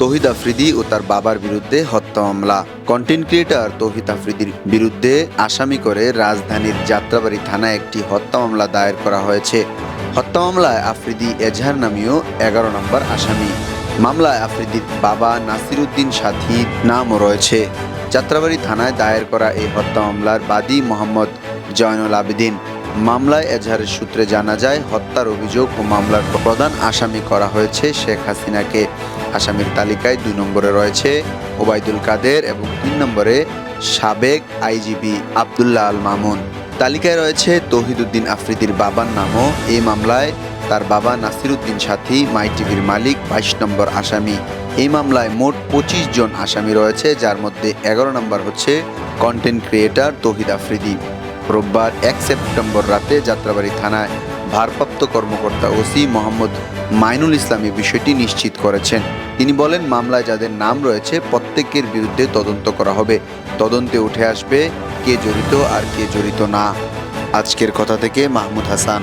তহিদ আফ্রিদি ও তার বাবার বিরুদ্ধে হত্যা মামলা। কন্টেন্ট ক্রিয়েটর তহিদ আফ্রিদির বিরুদ্ধে আসামি করে রাজধানীর যাত্রাবাড়ি থানায় একটি হত্যা মামলা দায়ের করা হয়েছে। হত্যা মামলায় আফ্রিদি এজাহার নামীয় এগারো নম্বর আসামি। মামলায় আফ্রিদির বাবা নাসিরুদ্দিন সাথী নামও রয়েছে। যাত্রাবাড়ি থানায় দায়ের করা এই হত্যা মামলার বাদী মোহাম্মদ জয়নুল আবেদিন। মামলায় এজাহারের সূত্রে জানা যায়, হত্যার অভিযোগ ও মামলার প্রধান আসামি করা হয়েছে শেখ হাসিনাকে। আসামির তালিকায় দুই নম্বরে রয়েছে ওবায়দুল কাদের এবং তিন নম্বরে সাবেক আইজিপি আবদুল্লাহ আল মামুন। তালিকায় রয়েছে তহিদুদ্দিন আফ্রিদির বাবার নামও। এই মামলায় তার বাবা নাসিরুদ্দিন সাথী, মাই টিভির মালিক, বাইশ নম্বর আসামি। এই মামলায় মোট পঁচিশ জন আসামি রয়েছে, যার মধ্যে এগারো নম্বর হচ্ছে কন্টেন্ট ক্রিয়েটার তহিদ আফ্রিদি। রোববার এক সেপ্টেম্বর রাতে যাত্রাবাড়ি থানায় ভারপ্রাপ্ত কর্মকর্তা ওসি মোহাম্মদ মাইনুল ইসলাম বিষয়টি নিশ্চিত করেছেন। তিনি বলেন, মামলায় যাদের নাম রয়েছে, প্রত্যেকের বিরুদ্ধে তদন্ত করা হবে। তদন্তে উঠে আসবে কে জড়িত আর কে জড়িত না। আজকের কথা থেকে মাহমুদ হাসান।